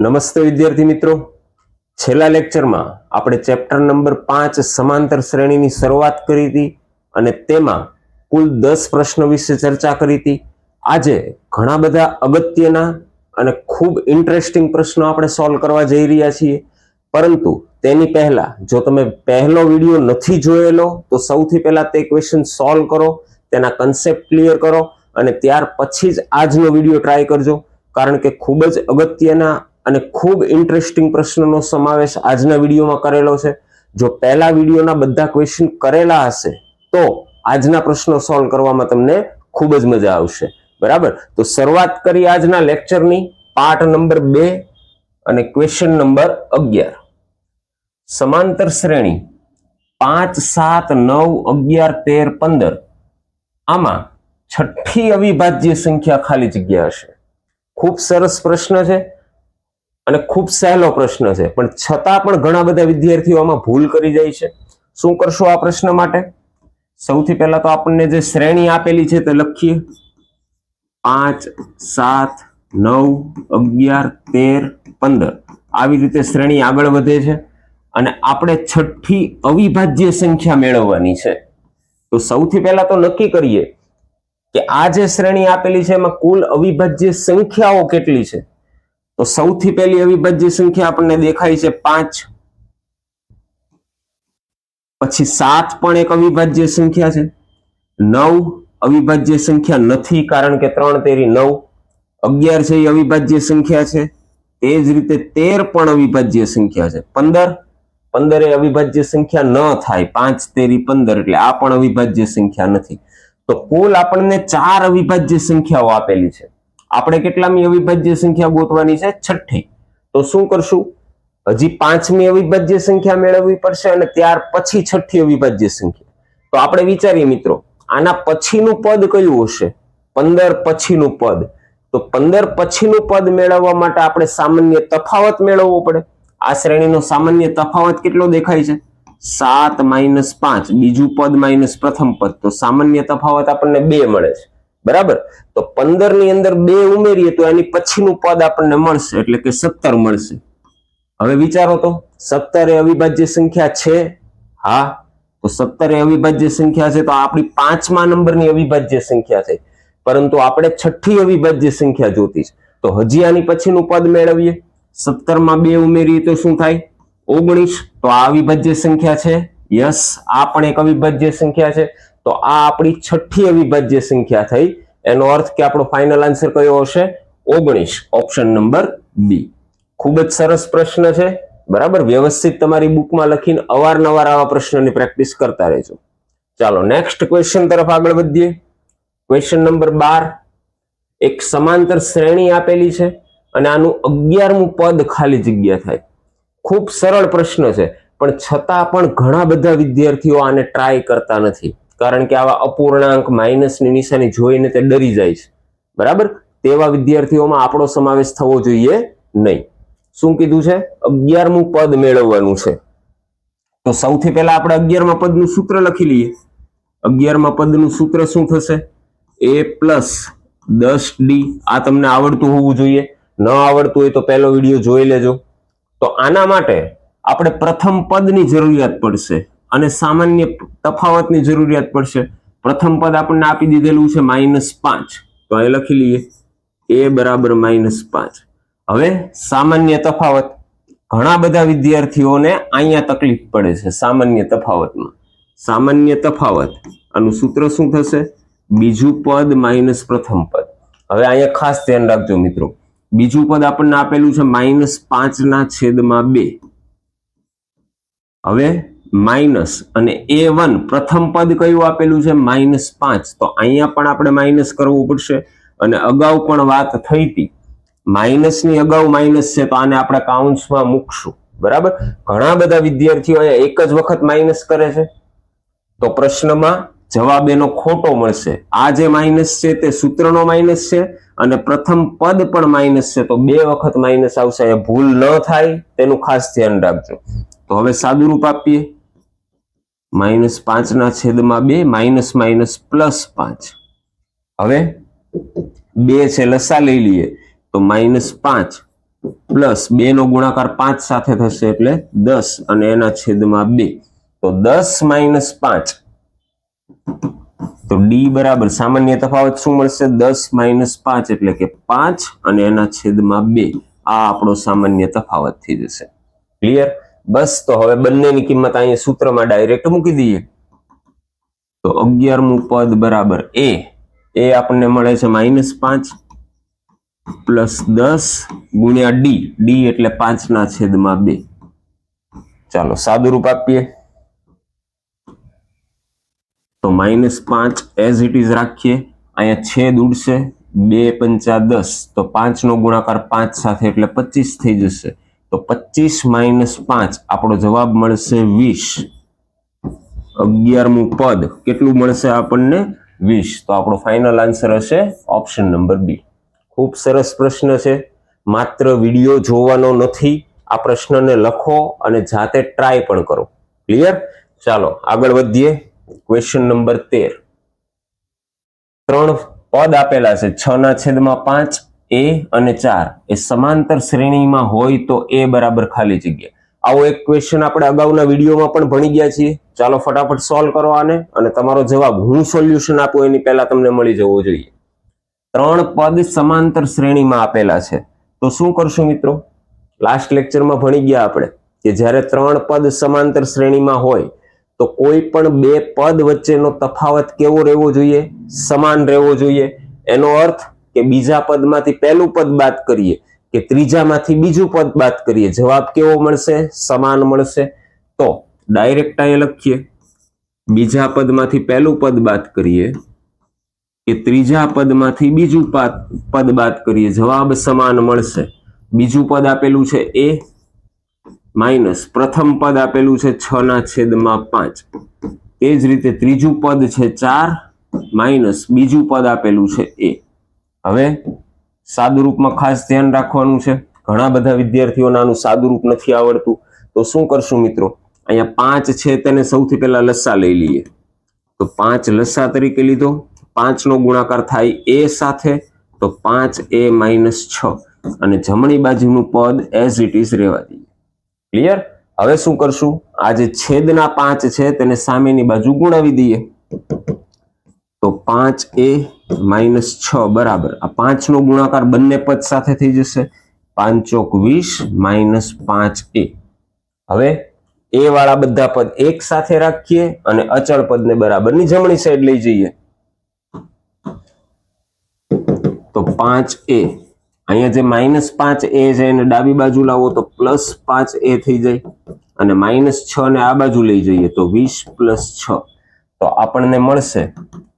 નમસ્તે વિદ્યાર્થી મિત્રો. છેલ્લા લેક્ચરમાં આપણે ચેપ્ટર નંબર પાંચ સમાંતર શ્રેણીની શરૂઆત કરી હતી અને તેમાં કુલ દસ પ્રશ્નો વિશે ચર્ચા કરી હતી. આજે ઘણા બધા અગત્યના અને ખૂબ ઇન્ટરેસ્ટિંગ પ્રશ્નો આપણે સોલ્વ કરવા જઈ રહ્યા છીએ. પરંતુ તેની પહેલા જો તમે પહેલો વીડિયો નથી જોયેલો, તો સૌથી પહેલા તે ક્વેશ્ચન સોલ્વ કરો, તેના કન્સેપ્ટ ક્લિયર કરો અને ત્યાર પછી જ આજનો વીડિયો ટ્રાય કરજો. કારણ કે ખૂબ જ અગત્યના અને ખૂબ ઇન્ટરેસ્ટિંગ પ્રશ્નનો સમાવેશ આજના વિડીયોમાં કરેલો છે. જો પહેલા વિડીયોના બધા ક્વેશ્ચન કરેલા હશે, તો આજના પ્રશ્નો સોલ્વ કરવામાં તમને ખૂબ જ મજા આવશે. બરાબર? તો શરૂઆત કરી આજના લેક્ચરની પાઠ નંબર બે અને ક્વેશ્ચન નંબર અગિયાર. સમાંતર શ્રેણી, પાંચ, સાત, નવ, અગિયાર, તેર, પંદર. આમાં છઠ્ઠી અવિભાજ્ય સંખ્યા ખાલી જગ્યા હશે. ખૂબ સરસ પ્રશ્ન છે. અને ખૂબ સહેલો પ્રશ્ન છે. પણ છતાં પણ ઘણા બધા વિદ્યાર્થીઓ આમાં ભૂલ કરી જાય છે. શું કરશો આ પ્રશ્ન માટે? સૌથી પહેલા તો આપણને જે શ્રેણી આપેલી છે તે લખીએ. પાંચ, સાત, નવ, અગિયાર, તેર, પંદર. આવી રીતે શ્રેણી આગળ વધે છે અને આપણે છઠ્ઠી અવિભાજ્ય સંખ્યા મેળવવાની છે. તો સૌથી પહેલા તો નક્કી કરીએ કે આ જે શ્રેણી આપેલી છે એમાં કુલ અવિભાજ્ય સંખ્યાઓ કેટલી છે? તો સૌથી પહેલી અવિભાજ્ય સંખ્યા આપણને દેખાય છે પાંચ. પછી સાત પણ એક અવિભાજ્ય સંખ્યા છે. નવ અવિભાજ્ય સંખ્યા નથી કારણ કે ત્રણ તેરી નવ. અગિયાર છે એ અવિભાજ્ય સંખ્યા છે. તે જ રીતે તેર પણ અવિભાજ્ય સંખ્યા છે. પંદર. પંદર એ અવિભાજ્ય સંખ્યા ન થાય. પાંચ તેરી પંદર એટલે આ પણ અવિભાજ્ય સંખ્યા નથી. તો કુલ આપણને ચાર અવિભાજ્ય સંખ્યાઓ આપેલી છે. આપણે કેટલામી અવિભાજ્ય સંખ્યા ગોતવાની છે? છઠ્ઠી. તો શું કરશું? હજી પાંચમી અવિભાજ્ય સંખ્યા મેળવવી પડશે અને ત્યાર પછી છઠ્ઠી અવિભાજ્ય સંખ્યા. તો આપણે વિચારીએ મિત્રો, આના પછીનું પદ કયું હશે? પંદર પછીનું પદ. તો પંદર પછીનું પદ મેળવવા માટે આપણે સામાન્ય તફાવત મેળવવો પડે. આ શ્રેણીનો સામાન્ય તફાવત કેટલો દેખાય છે? સાત માઇનસ પાંચ. બીજું પદ માઇનસ પ્રથમ પદ. તો સામાન્ય તફાવત આપણને બે મળે છે. બરાબર? તો પંદરની અંદર બે ઉમેરીએ તો એની પછીનું પદ આપણને મળશે, એટલે કે સત્તર મળશે. હવે વિચારો તો, સત્તર એ અવિભાજ્ય સંખ્યા છે? હા. તો સત્તર એ અવિભાજ્ય સંખ્યા છે, તો આપણી પાંચમા નંબરની અવિભાજ્ય સંખ્યા છે. પરંતુ આપણે છઠ્ઠી અવિભાજ્ય સંખ્યા જોતી છે. તો હજી આની પછીનું પદ મેળવીએ. સત્તરમાં બે ઉમેરીએ તો શું થાય? ઓગણીસ. તો આ અવિભાજ્ય સંખ્યા છે? યસ. આ પણ એક અવિભાજ્ય સંખ્યા છે. તો આ આપણી છઠ્ઠી અવિભાજ્ય સંખ્યા થઈ, એનો અર્થ કે આપણો ફાઇનલ આન્સર કયો હશે? ઓગણીસ. ઓપ્શન નંબર બી ખૂબ જ સરસ પ્રશ્ન છે. બરાબર? વ્યવસ્થિત તમારી બુકમાં લખીને અવારનવાર આવા પ્રશ્નની પ્રેક્ટિસ કરતા રહેજો. ચાલો નેક્સ્ટ ક્વેશ્ચન તરફ આગળ વધીએ. ક્વેશ્ચન નંબર બાર. એક સમાંતર શ્રેણી આપેલી છે અને આનું અગિયારમું પદ ખાલી જગ્યા થાય. ખૂબ સરળ પ્રશ્ન છે, પણ છતાં પણ ઘણા બધા વિદ્યાર્થીઓ આને ટ્રાય કરતા નથી. કારણ કે આવા અપૂર્ણાંક માઇનસની નિશાની જોઈને તે ડરી જાય છે. બરાબર? તેવા વિદ્યાર્થીઓમાં આપણો સમાવેશ થવો જોઈએ નહીં. શું કીધું છે? અગિયારમું પદ મેળવવાનું છે. તો સૌથી પહેલા આપણે અગિયારમાં પદનું સૂત્ર લખી લઈએ. અગિયારમાં પદનું સૂત્ર શું થશે? એ પ્લસ દસ ડી આ તમને આવડતું હોવું જોઈએ. ન આવડતું હોય તો પહેલો વીડિયો જોઈ લેજો. તો આના માટે આપણે પ્રથમ પદની જરૂરિયાત પડશે. અને સામાન્ય તફાવતની જરૂરિયાત પડશે. પ્રથમ પદ આપણને આપી દીધેલું છે માઇનસ પાંચ. તો અહીં લખી લઈએ. એ બરાબર માઇનસ પાંચ. હવે સામાન્ય તફાવત. ઘણા બધા વિદ્યાર્થીઓને અહીંયા તકલીફ પડે છે સામાન્ય તફાવતમાં. સામાન્ય તફાવત. આનું સૂત્ર શું થશે? બીજું પદ માઇનસ પ્રથમ પદ. હવે અહીંયા ખાસ ધ્યાન રાખજો મિત્રો. બીજું પદ આપણને આપેલું છે માઇનસ પાંચના છેદમાં બે. હવે માઇનસ અને એ વન પ્રથમ પદ કયું આપેલું છે? માઇનસ પાંચ. તો અહીંયા પણ આપણે માઇનસ કરવું પડશે. અને અગાઉ પણ વાત થઈ હતી. માઇનસની અગાઉ માઇનસ છે, તો આને આપણે કાઉન્ટમાં મૂકશું. બરાબર? ઘણા બધા વિદ્યાર્થીઓ એક જ વખત માઇનસ કરે છે. તો પ્રશ્નમાં જવાબ એનો ખોટો મળશે. આ જે માઇનસ છે તે સૂત્રનો માઇનસ છે અને પ્રથમ પદ પણ માઇનસ છે. તો બે વખત માઇનસ આવશે. એ ભૂલ ન થાય. તેનું ખાસ ધ્યાન રાખજો. તો હવે સાદુરૂપ આપીએ. માઇનસ પાંચના છેદમાં બે, માઇનસ માઇનસ પ્લસ પાંચ. હવે બે છે લસા લઈ લઈએ તો માઇનસ પાંચ પ્લસ બે નો ગુણાકાર પાંચ સાથે થશે એટલે દસ અને એના છેદમાં બે. તો દસ માઇનસ પાંચ. તો ડી બરાબર સામાન્ય તફાવત શું મળશે? દસ માઇનસ પાંચ એટલે કે પાંચ અને એના છેદમાં બે. આ આપણો સામાન્ય તફાવત થઈ જશે. ક્લિયર બસ, તો હવે બંનેની કિંમત અહીંયા સૂત્રમાં ડાયરેક્ટ મૂકી દઈએ. તો અગિયારમું પદ બરાબર એ. એ આપણને મળે છે માઇનસ પાંચ પ્લસ દસ ગુણ્યા ડી. ડી એટલે પાંચના છેદમાં બે. ચાલો સાદું રૂપ આપીએ. તો માઇનસ પાંચ એઝ ઇટ ઇઝ રાખીએ. અહીંયા છેદ ઉડશે, બે પંચા દસ. તો પાંચનો ગુણાકાર પાંચ સાથે એટલે પચીસ થઈ જશે. તો પચીસ માઇનસ પાંચ, આપણો જવાબ મળશે વીસ. અગિયારમું પદ, કેટલું મળશે આપણને? વીસ. તો આપણો ફાઇનલ આન્સર હશે ઓપ્શન નંબર બી ખૂબ સરસ પ્રશ્ન છે. માત્ર વીડિયો જોવાનો નથી, આ પ્રશ્નને લખો અને જાતે ટ્રાય પણ કરો. ક્લિયર ચાલો, આગળ વધીએ. ક્વેશ્ચન નંબર તેર. ત્રણ પદ આપેલા છે. છ ના છેદમાં પાંચ એ અને ચાર એ સમાંતર શ્રેણીમાં હોય તો એ બરાબર ખાલી જગ્યા. આવો એક ક્વેશ્ચન આપણે અગાઉના વિડીયોમાં પણ ભણી ગયા છીએ. ચાલો ફટાફટ સોલ્વ કરો આને અને તમારો જવાબ હું સોલ્યુશન આપું એની પહેલા તમને મળી જવો જોઈએ. ત્રણ પદ સમાંતર શ્રેણીમાં આપેલા છે. તો શું કરશું મિત્રો? લાસ્ટ લેક્ચરમાં ભણી ગયા આપણે કે જ્યારે ત્રણ પદ સમાંતર શ્રેણીમાં હોય તો કોઈ પણ બે પદ વચ્ચેનો તફાવત કેવો રહેવો જોઈએ? સમાન રહેવો જોઈએ. એનો અર્થ કે બીજા પદમાંથી પહેલું પદ બાદ કરીએ કે ત્રીજામાંથી બીજું પદ બાદ કરીએ? જવાબ કેવો મળશે? સમાન મળશે. તો ડાયરેક્ટ અહીંયા લખીએ. બીજા પદમાંથી પહેલું પદ બાદ કરીએ કે ત્રીજા પદમાંથી બીજું પાદ- બાદ કરીએ? જવાબ સમાન મળશે. બીજું પદ આપેલું છે એ માઇનસ પ્રથમ પદ આપેલું છે છ ના છેદમાં પાંચ. એ જ રીતે ત્રીજું પદ છે ચાર માઇનસ બીજું પદ આપેલું છે એ. હવે સાદુરૂપમાં ખાસ ધ્યાન રાખવાનું છે. ઘણા બધા વિદ્યાર્થીઓને આનું સાદુરૂપ નથી આવડતું. તો શું કરશું મિત્રો? અહીંયા પાંચ છે તેને સૌથી પહેલા લસ્સા લઈ લઈએ. તો પાંચ લસ્સા તરીકે લીધો. પાંચનો ગુણાકાર થાય એ સાથે. તો પાંચ એ માઇનસ છ. અને જમણી બાજુનું પદ એઝ ઇટ ઇઝ રહેવા દઈએ. ક્લિયર હવે શું કરશું? આ જે છેદના પાંચ છે તેને સામેની બાજુ ગુણાવી દઈએ. તો પાંચ એ માઇનસ છ, બરાબર. આ પાંચનો ગુણાકાર બંને પદ સાથે થઈ જશે. પાંચોક વીસ માઇનસ પાંચ એ. હવે એ વાળા બધા પદ એક સાથે રાખીએ અને અચળ પદને બરાબરની જમણી સાઈડ લઈ જઈએ. તો પાંચ એ. અહીંયા જે માઇનસ પાંચ એ છે, એને ડાબી બાજુ લાવો તો પ્લસ પાંચ એ થઈ જાય. અને માઇનસ છ ને આ બાજુ લઈ જઈએ તો વીસ પ્લસ છ. તો આપણને મળશે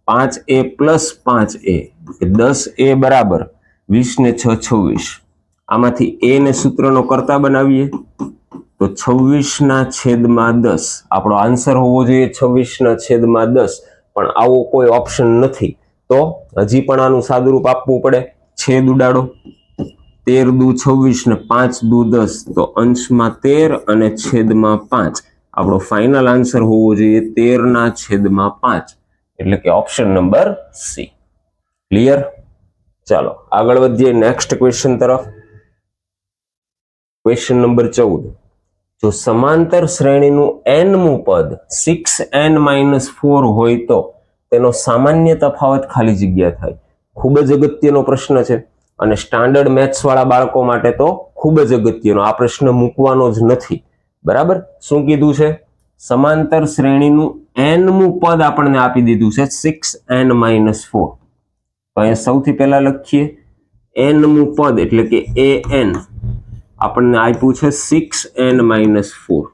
પાંચ એ પ્લસ પાંચ એ દસ એ બરાબર, વીસ ને છ છવ્વીસ. આમાંથી એ ને સૂત્રનો કરતા બનાવીએ, તો છવ્વીસ ના છેદમાં દસ. આપણો આન્સર હોવો જોઈએ છવ્વીસ ના છેદમાં દસ, પણ આવો કોઈ ઓપ્શન નથી. તો હજી પણ આનું સાદુરૂપ આપવું પડે. છેદ ઉડાડો. તેર દુ છવ્વીસ ને પાંચ દુ દસ, તો અંશમાં તેર અને છેદમાં પાંચ. આપણો ફાઇનલ આન્સર હોવો જોઈએ તેર ના છેદમાં પાંચ. એટલે કે ઓપ્શન નંબર સી ક્લિયર ચાલો, આગળ વધીએ નેક્સ્ટ ક્વેશ્ચન તરફ. ક્વેશ્ચન નંબર ચૌદ. જો સમાંતર શ્રેણીનું એનમું પદ સિક્સ એન માઇનસ ફોર હોય તો તેનો સામાન્ય તફાવત ખાલી જગ્યા થાય. ખૂબ જ અગત્યનો પ્રશ્ન છે. અને સ્ટાન્ડર્ડ મેથ્સ વાળા બાળકો માટે તો ખૂબ જ અગત્યનો. આ પ્રશ્ન મૂકવાનો જ નથી. બરાબર? શું કીધું છે? સમાંતર શ્રેણીનું એનમું પદ આપણને આપી દીધું છે સિક્સ એન માઇનસ ફોર તો અહીંયા સૌથી પહેલા લખીએ. એનમું પદ એટલે કે એ એન આપણને આપ્યું છે સિક્સ એન માઇનસ ફોર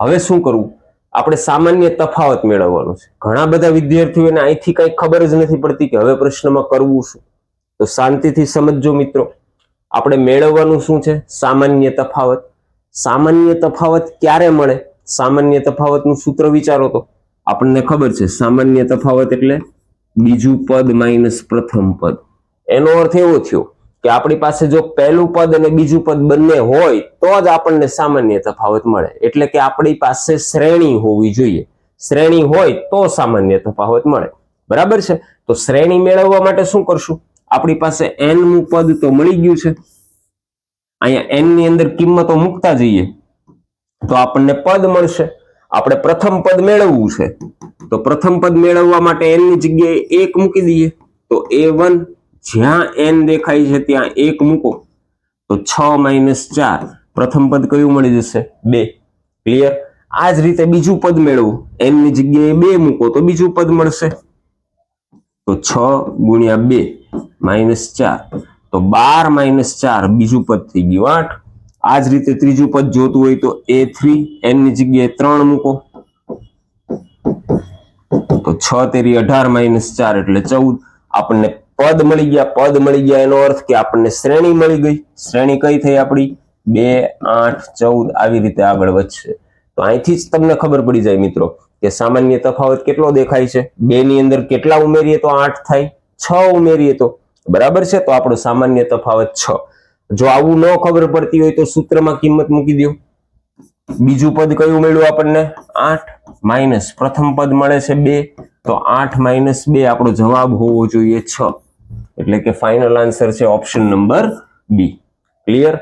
હવે શું કરવું? આપણે સામાન્ય તફાવત મેળવવાનો છે. ઘણા બધા વિદ્યાર્થીઓને અહીંથી કંઈ ખબર જ નથી પડતી કે હવે પ્રશ્નમાં કરવું શું? તો શાંતિથી સમજજો મિત્રો. આપણે મેળવવાનું શું છે? સામાન્ય તફાવત. સામાન્ય તફાવત ક્યારે મળે? સામાન્ય તફાવતનું સૂત્ર વિચારો તો. આપણને ખબર છે, સામાન્ય તફાવત એટલે બીજું પદ માઇનસ પ્રથમ પદ. એનો અર્થ એવો થયો કે આપણી પાસે જો પહેલું પદ અને બીજું પદ બંને હોય, તો જ આપણને સામાન્ય તફાવત મળે. એટલે કે આપણી પાસે શ્રેણી હોવી જોઈએ. શ્રેણી હોય, તો સામાન્ય તફાવત મળે. બરાબર છે? તો શ્રેણી મેળવવા માટે શું કરશું? આપણી પાસે એનનું પદ તો મળી ગયું છે. અહીંયા એનની અંદર કિંમતો મૂકતા જઈએ, તો આપણને પદ મળશે. આપણે પ્રથમ પદ મેળવવું છે. તો પ્રથમ પદ મેળવવા માટે એનની જગ્યાએ એક મૂકી દઈએ. તો એ વન જ્યાં એન દેખાય છે ત્યાં એક મૂકો. તો છ માઇનસ ચાર. પ્રથમ પદ કયું મળી જશે? બે. ક્લિયર આ જ રીતે બીજું પદ મેળવવું એનની જગ્યાએ બે મૂકો તો બીજું પદ મળશે. તો છ ગુણ્યા બે માઇનસ ચાર. તો બાર માઇનસ ચાર. બીજું પદ થઈ ગયું આઠ. આ જ રીતે ત્રીજું પદ જોતું હોય તો એ થ્રી એમની જગ્યાએ ત્રણ મૂકો. તો છ તેરી અઢાર માઇનસ ચાર એટલે ચૌદ. આપણને પદ મળી ગયા. પદ મળી ગયા એનો અર્થ કે આપણને શ્રેણી મળી ગઈ. શ્રેણી કઈ થઈ આપણી? બે, આઠ, ચૌદ આવી રીતે આગળ વધશે. તો અહીંથી જ તમને ખબર પડી જાય મિત્રો કે સામાન્ય તફાવત કેટલો દેખાય છે? બે ની અંદર કેટલા ઉમેરીએ તો આઠ થાય? છ ઉમેરીએ તો. બરાબર છે? તો આપણો સામાન્ય તફાવત છ. જો આવું ન ખબર પડતી હોય તો સૂત્રમાં કિંમત મૂકી દો બીજું પદ કયું મળ્યું આપણને? આઠ માઇનસ. પ્રથમ પદ મળે છે બે, તો આઠ માઇનસ બે આપણો જવાબ હોવો જોઈએ છ. એટલે કે ફાઇનલ આન્સર છે ઓપ્શન નંબર બી ક્લિયર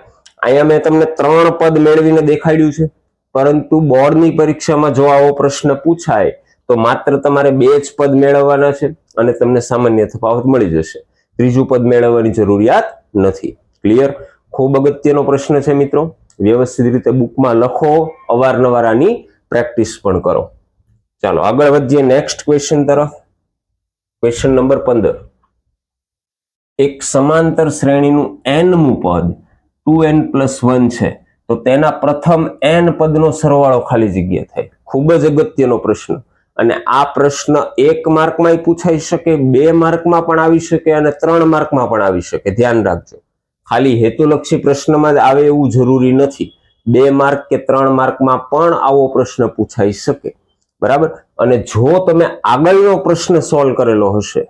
અહીંયા મેં તમને ત્રણ પદ મેળવીને દેખાડ્યું છે. પરંતુ બોર્ડની પરીક્ષામાં જો આવો પ્રશ્ન પૂછાય, તો માત્ર તમારે બે જ પદ મેળવવાના છે અને તમને સામાન્ય તફાવત મળી જશે. ત્રીજું પદ મેળવવાની જરૂરિયાત નથી. ક્લિયર ખૂબ અગત્યનો પ્રશ્ન છે મિત્રો. વ્યવસ્થિત રીતે બુકમાં લખો, અવારનવાર આની પ્રેક્ટિસ પણ કરો. ચાલો, આગળ વધીએ નેક્સ્ટ ક્વેશ્ચન તરફ. ક્વેશ્ચન નંબર પંદર. એક સમાંતર શ્રેણીનું એનમું પદ ટુ એન પ્લસ વન છે. તો તેના પ્રથમ એન પદનો સરવાળો ખાલી જગ્યા થાય. ખૂબ જ અગત્યનો પ્રશ્ન. અને આ પ્રશ્ન એક માર્કમાં પૂછાઈ શકે, બે માર્કમાં પણ આવી શકે અને ત્રણ માર્કમાં પણ આવી શકે. ધ્યાન રાખજો. ખાલી હેતુલક્ષી પ્રશ્નમાં જ આવે એવું જરૂરી નથી. બે માર્ક કે ત્રણ માર્કમાં પણ આવો પ્રશ્ન પૂછાઈ શકે. બરાબર? અને જો તમે આગળનો પ્રશ્ન સોલ્વ કરેલો હશે,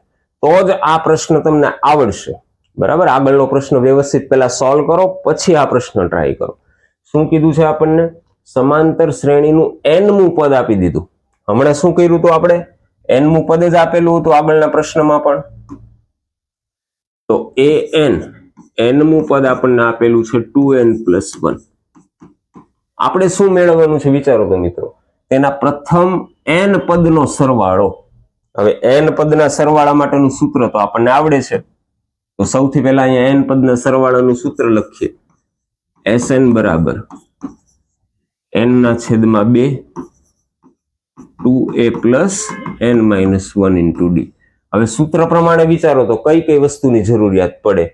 તો જ આ પ્રશ્ન તમને આવડશે. બરાબર? આગળનો પ્રશ્ન વ્યવસ્થિત પહેલા સોલ્વ કરો, પછી આ પ્રશ્ન ટ્રાય કરો. શું કીધું છે આપણને? સમાંતર શ્રેણીનું એનમું પદ આપી દીધું. હમણાં શું કર્યું હતું આપણે? એનમું પદ જ આપેલું હતું આગળના પ્રશ્નમાં પણ. તો એ એન એનમું પદ આપણને આપેલું છે ટુ એન પ્લસ વન આપણે શું મેળવવાનું છે વિચારો તો મિત્રો? તેના પ્રથમ એન પદનો સરવાળો. હવે એન પદના સરવાળા માટેનું સૂત્ર તો આપણને આવડે છે. તો સૌથી પહેલા અહીંયા એન પદના સરવાળાનું સૂત્ર લખીએ. એસ એન બરાબર. એન ના છેદમાં બે. Two A plus N minus one into D હવે સૂત્ર પ્રમાણે વિચારો તો કઈ કઈ વસ્તુની જરૂરિયાત પડે?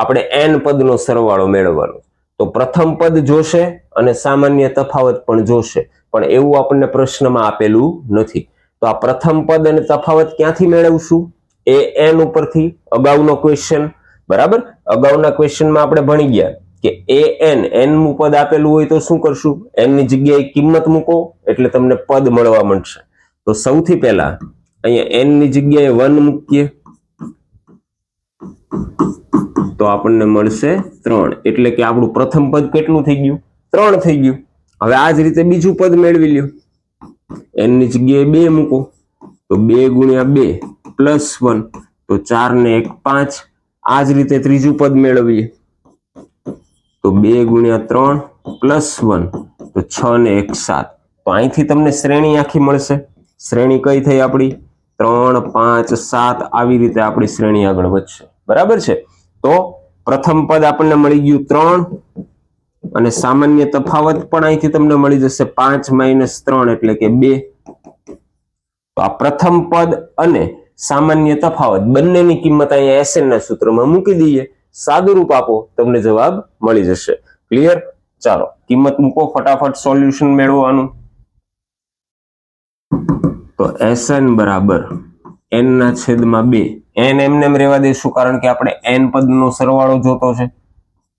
આપણે એન પદનો સરવાળો મેળવવાનો. તો પ્રથમ પદ જોશે અને સામાન્ય તફાવત પણ જોશે. પણ એવું આપણને પ્રશ્નમાં આપેલું નથી. તો આ પ્રથમ પદ અને તફાવત ક્યાંથી મેળવશું? એ એન ઉપરથી અગાઉનો ક્વેશ્ચન બરાબર? અગાઉના ક્વેશ્ચનમાં આપણે ભણી ગયા કે એ એન એનનું પદ આપેલું હોય તો શું કરશું? એનની જગ્યાએ કિંમત મૂકો, એટલે તમને પદ મળવા મળશે તો સૌથી પહેલા અહીંયા એનની જગ્યાએ વન મૂકીએ. તો આપણને મળશે ત્રણ. એટલે કે આપણું પ્રથમ પદ કેટલું થઈ ગયું? ત્રણ થઈ ગયું. હવે આ જ રીતે બીજું પદ મેળવી લ્યો. એની જગ્યાએ બે મૂકો. તો બે ગુણ્યા બે પ્લસ વન. તો ચાર ને એક પાંચ. આ જ રીતે ત્રીજું પદ મેળવીએ. તો બે ગુણ્યા ત્રણ પ્લસ વન. તો છ ને એક સાત. તો અહીંથી તમને શ્રેણી આખી મળશે. શ્રેણી કઈ થઈ આપણી? ત્રણ, પાંચ, સાત. આવી રીતે આપણી શ્રેણી આગળ વધશે. બરાબર છે? તો પ્રથમ પદ આપણને મળી ગયું ત્રણ અને સામાન્ય તફાવત પણ અહીંથી તમને મળી જશે પાંચ માઇનસ ત્રણ એટલે કે બે. તો આ પ્રથમ પદ અને સામાન્ય તફાવત બંનેની કિંમત અહીંયા એસએન ના સૂત્રમાં મૂકી દઈએ. સાદુરૂપ આપો, તમને જવાબ મળી જશે. ક્લિયર ચાલો, કિંમત મૂકો, ફટાફટ સોલ્યુશન મેળવવાનું. તો એસએન બરાબર એન ના છેદમાં બે. એન એમને એમ રહેવા દઈશું, કારણ કે આપણે એન પદનો સરવાળો જોતો છે.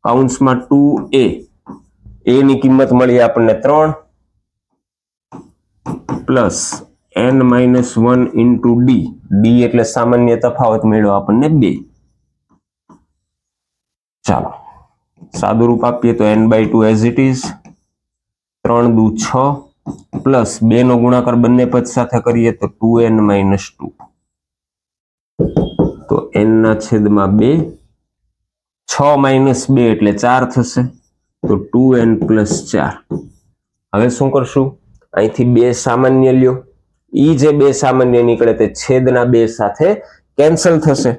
કાઉન્સમાં ટુ એ ની કિંમત મળી આપણને ત્રણ. Plus N minus one into D D એટલે સામાન્ય તફાવત મેળવ્યો આપણને બે. ચાલો. સાદું રૂપ આપીએ તો N by two as it is ત્રણ દુ છ. પ્લસ બે નો ગુણાકાર બંને પદ સાથે કરીએ તો ટુ એન માઇનસ ટુ તો એન ના છેદમાં બે, છ માઇનસ બે એટલે ચાર થશે, તો ટુ એન પ્લસ ચાર. હવે શું કરશું? અહીંથી બે સામાન્ય લ્યો. ઈ જે બે સામાન્ય નીકળે તે છેદના બે સાથે કેન્સલ થશે.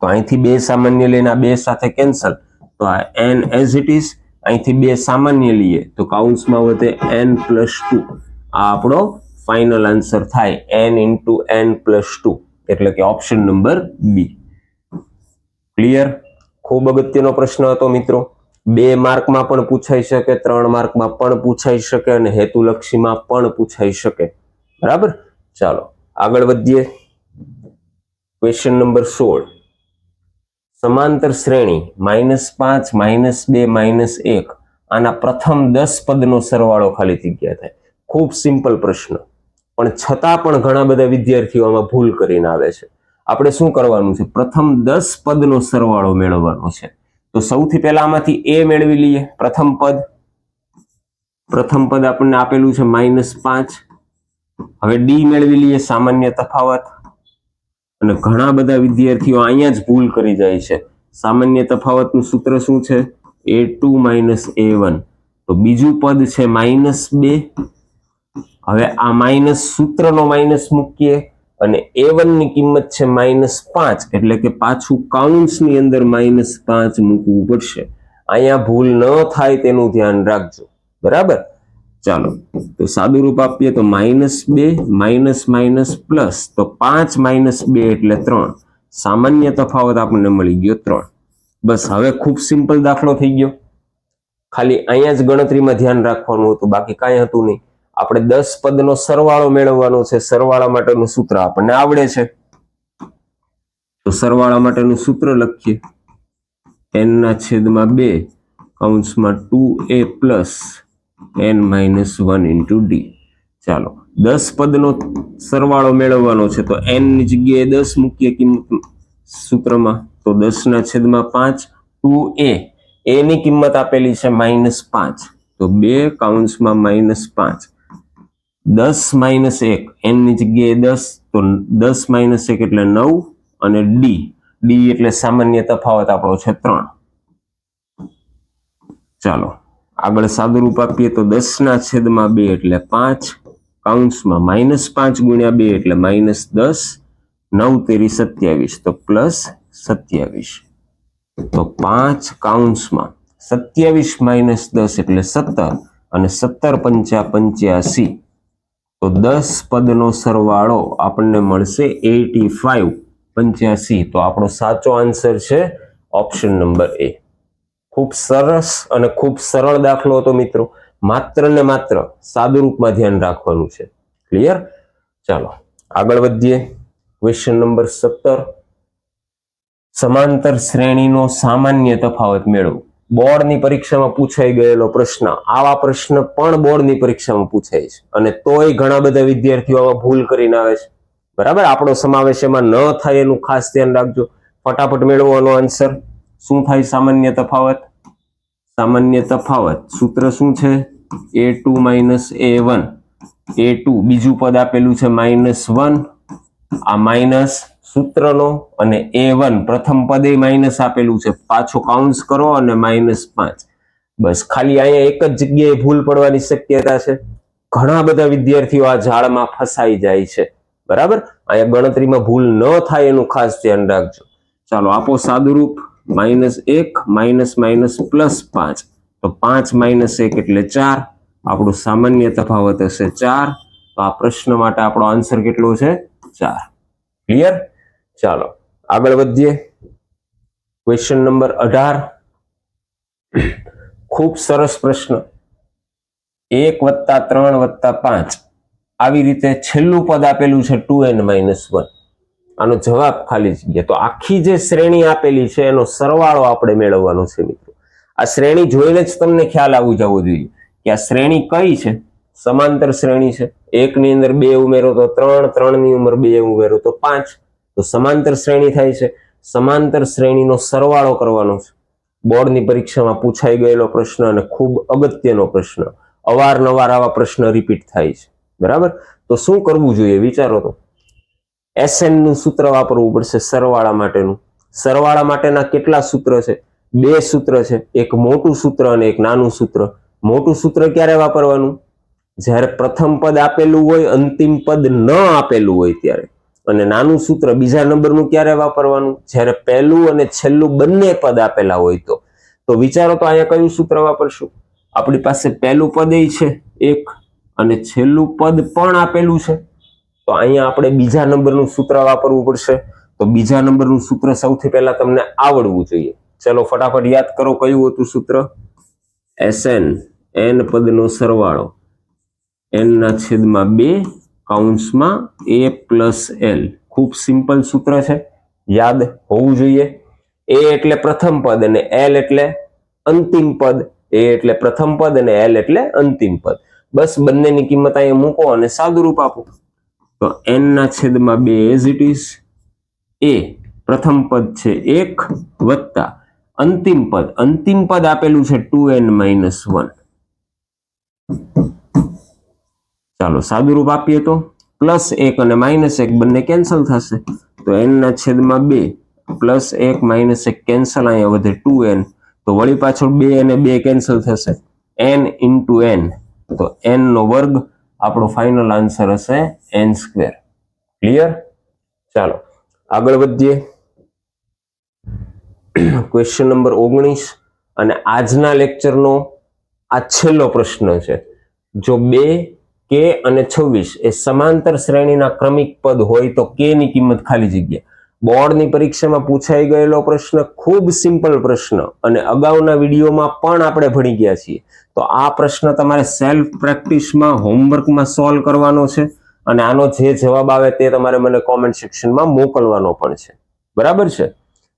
તો અહીંથી બે સામાન્ય લઈને બે સાથે કેન્સલ. તો આ એન એઝ ઇટ ઇઝ અહીંથી બે સામાન્ય લઈએ. તો કાઉન્સમાં વધે એન પ્લસ ટુ. આ આપણો ફાઇનલ આન્સર થાય. N into N plus two. એટલે કે ઓપ્શન નંબર બી ક્લિયર ખૂબ અગત્યનો પ્રશ્ન હતો મિત્રો. બે માર્કમાં પણ પૂછાઈ શકે, ત્રણ માર્કમાં પણ પૂછાઈ શકે અને હેતુલક્ષીમાં પણ પૂછાઈ શકે. બરાબર? ચાલો, આગળ વધીએ. ક્વેશ્ચન નંબર સોળ. સમાંતર શ્રેણી માઇનસ પાંચ માઇનસ બે માઇનસ એક. આના પ્રથમ દસ પદનો સરવાળો ખાલી જગ્યા થાય. ખૂબ સિમ્પલ પ્રશ્ન. પણ છતાં પણ ઘણા બધા વિદ્યાર્થીઓ આમાં ભૂલ કરીને આવે છે. આપણે શું કરવાનું છે? પ્રથમ દસ પદનો સરવાળો મેળવવાનો છે. તો સૌથી પહેલા આમાંથી એ મેળવી લઈએ. પ્રથમ પદ. પ્રથમ પદ આપણને આપેલું છે માઇનસ પાંચ. હવે ડી મેળવી લઈએ સામાન્ય તફાવત. અને ઘણા બધા વિદ્યાર્થીઓ અહીંયા જ ભૂલ કરી જાય છે. સામાન્ય તફાવતનું સૂત્ર શું છે? A two minus A one. તો બીજું પદ છે માઇનસ બે. હવે આ માઇનસ સૂત્રનો માઇનસ મૂકીએ અને એ વનની કિંમત છે માઇનસ પાંચ, એટલે કે પાછું કાઉન્સની અંદર માઇનસ પાંચ મૂકવું પડશે. અહીંયા ભૂલ ન થાય તેનું ધ્યાન રાખજો. બરાબર? ચાલો, તો સાદું રૂપ આપીએ તો માઇનસ બે, માઇનસ માઇનસ પ્લસ, તો પાંચ માઇનસ બે એટલે ત્રણ. સામાન્ય તફાવત આપણને મળી ગયો ત્રણ. બસ, હવે ખૂબ સિમ્પલ દાખલો થઈ ગયો. ખાલી અહીંયા જ ગણતરીમાં ધ્યાન રાખવાનું હતું, બાકી કાંઈ હતું નહીં. આપણે દસ પદનો સરવાળો મેળવવાનો છે. સરવાળા માટેનું સૂત્ર આપણને આવડે છે. તો સરવાળા માટેનું સૂત્ર લખીએ. એન ના છેદમાં બે કૌંસમાં two A plus N minus one into D. ચાલો, દસ પદનો સરવાળો મેળવવાનો છે. તો એનની જગ્યાએ દસ મૂકીએ કિંમત સૂત્રમાં? તો દસ ના છેદમાં પાંચ, ટુ એ. એની કિંમત આપેલી છે માઇનસ પાંચ. તો બે કાઉન્સમાં માઇનસ પાંચ. દસ માઇનસ એક, એનની જગ્યાએ દસ, તો દસ માઇનસ એક એટલે નવ અને ડી. ડી એટલે સામાન્ય તફાવત આપણો છે ત્રણ. ચાલો, આગળ સાદુરૂપ આપીએ તો દસ ના છેદમાં બે એટલે પાંચ કાઉન્સમાં માઇનસ પાંચ ગુણ્યા બે એટલે માઇનસ દસ, નવ તેરી સત્યાવીસ, તો પ્લસ સત્યાવીસ. તો પાંચ કાઉન્સમાં સત્યાવીસ માઇનસ દસ એટલે સત્તર અને સત્તર પંચા પંચ્યાસી. તો દસ પદનો સરવાળો આપણને મળશે એટી ફાઈવ પંચ્યાસી. તો આપણો સાચો આન્સર છે ઓપ્શન નંબર એ. ખૂબ સરસ અને ખૂબ સરળ દાખલો હતો મિત્રો. માત્ર ને માત્ર સાદુરૂપમાં ધ્યાન રાખવાનું છે. ક્લિયર ચાલો, આગળ વધીએ. ક્વેશ્ચન નંબર સત્તર. સમાંતર શ્રેણીનો સામાન્ય તફાવત મેળવો. બોર્ડની પરીક્ષામાં પૂછાઈ ગયેલો પ્રશ્ન. આવા પ્રશ્ન પણ બોર્ડની પરીક્ષામાં પૂછાય છે. અને તોય ઘણા બધા વિદ્યાર્થીઓ આવા ભૂલ કરીને આવે છે. બરાબર? આપણો સમાવેશ એમાં ન થાય એનું ખાસ ધ્યાન રાખજો. ફટાફટ મેળવવાનો આન્સર શું થાય સામાન્ય તફાવત? સામાન્ય તફાવત. સૂત્ર શું છે? A two minus A one A two બીજું પદ આપેલું છે માઇનસ વન આ માઇનસ સૂત્રનો અને એ વન પ્રથમ પદે માઇનસ આપેલું છે. પાછો કાઉન્સ કરો અને માઇનસ પાંચ. બસ, ખાલી અહીંયા એક જ જગ્યાએ ભૂલ પડવાની શક્યતા છે. ઘણા બધા વિદ્યાર્થીઓ આ ઝાડમાં ફસાઈ જાય છે. બરાબર? અહીંયા ગણતરીમાં ભૂલ ન થાય એનું ખાસ ધ્યાન રાખજો. ચાલો, આપો સાદુરૂપ. માઇનસ એક માઇનસ માઇનસ પ્લસ પાંચ. તો પાંચ માઇનસ એક એટલે ચાર. આપણું સામાન્ય તફાવત હશે ચાર. તો આ પ્રશ્ન માટે આપણો આન્સર કેટલો છે? ચાર. ક્લિયર ચાલો, આગળ વધીએ. ક્વેશ્ચન નંબર અઢાર. ખૂબ સરસ પ્રશ્ન. એક વત્તા ત્રણ વત્તા પાંચ. આવી રીતે છેલ્લું પદ આપેલું છે ટુ એન માઇનસ વન. આનો જવાબ ખાલી જગ્યા. તો આખી જે શ્રેણી આપેલી છે, એનો સરવાળો આપણે મેળવવાનો છે મિત્રો. આ શ્રેણી જોઈને જ તમને ખ્યાલ આવું જવો જોઈએ કે આ શ્રેણી કઈ છે? સમાંતર શ્રેણી છે. એકની અંદર બે ઉમેરો તો ત્રણ, ત્રણની ઉંમર બે ઉમેરો તો પાંચ. તો સમાંતર શ્રેણી થાય છે. સમાંતર શ્રેણીનો સરવાળો કરવાનો છે. બોર્ડની પરીક્ષામાં પૂછાઈ ગયેલો પ્રશ્ન અને ખૂબ અગત્યનો પ્રશ્ન. અવારનવાર આવા પ્રશ્ન રિપીટ થાય છે. બરાબર? તો શું કરવું જોઈએ? વિચારો તો. એસએનનું સૂત્ર વાપરવું પડશે સરવાળા માટેનું. સરવાળા માટેના કેટલા સૂત્ર છે? બે સૂત્ર છે. એક મોટું સૂત્ર અને એક નાનું સૂત્ર. મોટું સૂત્ર ક્યારે વાપરવાનું? જ્યારે પ્રથમ પદ આપેલું હોય, અંતિમ પદ ન આપેલું હોય ત્યારે. અને નાનું સૂત્ર બીજા નંબરનું ક્યારે વાપરવાનું? જ્યારે પહેલું અને છેલ્લું બંને પદ આપેલા હોય તો. તો વિચારો તો અહીંયા કયું સૂત્ર વાપરશું? આપણી પાસે પહેલું પદ છે એક અને છેલ્લું પદ પણ આપેલું છે. તો અહીંયા આપણે બીજા નંબરનું સૂત્ર વાપરવું પડશે. તો બીજા નંબરનું સૂત્ર સૌથી પહેલા તમને આવડવું જોઈએ. ચલો ફટાફટ યાદ કરો કયું હતું સૂત્ર? એસએન એન પદનો સરવાળો. એનના છેદમાં બે કાઉન્સમાં એ પ્લસ એલ ખૂબ સિમ્પલ સૂત્ર છે. યાદ હોવું જોઈએ. એ એટલે પ્રથમ પદ અને એલ એટલે અંતિમ પદ. એ એટલે પ્રથમ પદ અને એલ એટલે અંતિમ પદ. બસ બંનેની કિંમત અહીંયા મૂકો અને સાદુરૂપ આપો. તો એન ના છેદમાં બે એઝ ઇટ ઇઝ એ પ્રથમ પદ છે એક વત્તા અંતિમ પદ. અંતિમ પદ આપેલું છે ટુ એન માઇનસ વન ચાલો સાદુરૂપ આપીએ તો. પ્લસ એક અને માઇનસ એક બંને કેન્સલ થશે. તો એનના છેદમાં બે, પ્લસ એક માઇનસ એક કેન્સલ, અહીંયા વધે ટુ એન તો વળી પાછળ બે અને બે કેન્સલ થશે. એન ઇન્ટુ એન તો એનનો વર્ગ, આપણો ફાઇનલ આન્સર હશે એન સ્ક્વેર ક્લિયર ચાલો, આગળ વધીએ. ક્વેશ્ચન નંબર ઓગણીસ અને આજના લેક્ચરનો આ છેલ્લો પ્રશ્ન છે. જો બે કે અને છવ્વીસ એ સમાંતર શ્રેણીના ક્રમિક પદ હોય તો કે ની કિંમત ખાલી જગ્યા. બોર્ડની પરીક્ષામાં પૂછાઈ ગયેલો પ્રશ્ન ખૂબ સિમ્પલ પ્રશ્ન અને અગાઉના વિડીયોમાં પણ આપણે ભણી ગયા છીએ. તો આ પ્રશ્ન તમારે સેલ્ફ પ્રેક્ટિસમાં હોમવર્કમાં સોલ્વ કરવાનો છે અને આનો જે જવાબ આવે તે તમારે મને કોમેન્ટ સેક્શનમાં મોકલવાનો પણ છે. બરાબર છે?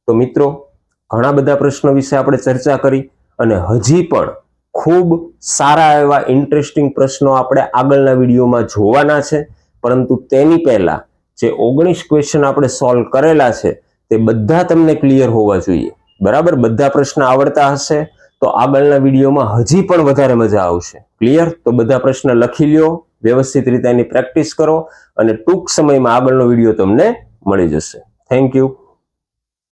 તો મિત્રો, ઘણા બધા પ્રશ્નો વિશે આપણે ચર્ચા કરી અને હજી પણ ખૂબ સારા એવા ઇન્ટરેસ્ટિંગ પ્રશ્નો આપણે આગળના વિડીયોમાં જોવાના છે. પરંતુ તેની પહેલાં જે ઓગણીસ ક્વેશ્ચન આપણે સોલ્વ કરેલા છે, તે બધા તમને ક્લિયર હોવા જોઈએ. બરાબર? બધા પ્રશ્ન આવડતા હશે, તો આગળના વિડીયોમાં હજી પણ વધારે મજા આવશે. ક્લિયર તો બધા પ્રશ્ન લખી લ્યો, વ્યવસ્થિત રીતે એની પ્રેક્ટિસ કરો, અને ટૂંક સમયમાં આગળનો વીડિયો તમને મળી જશે. Thank you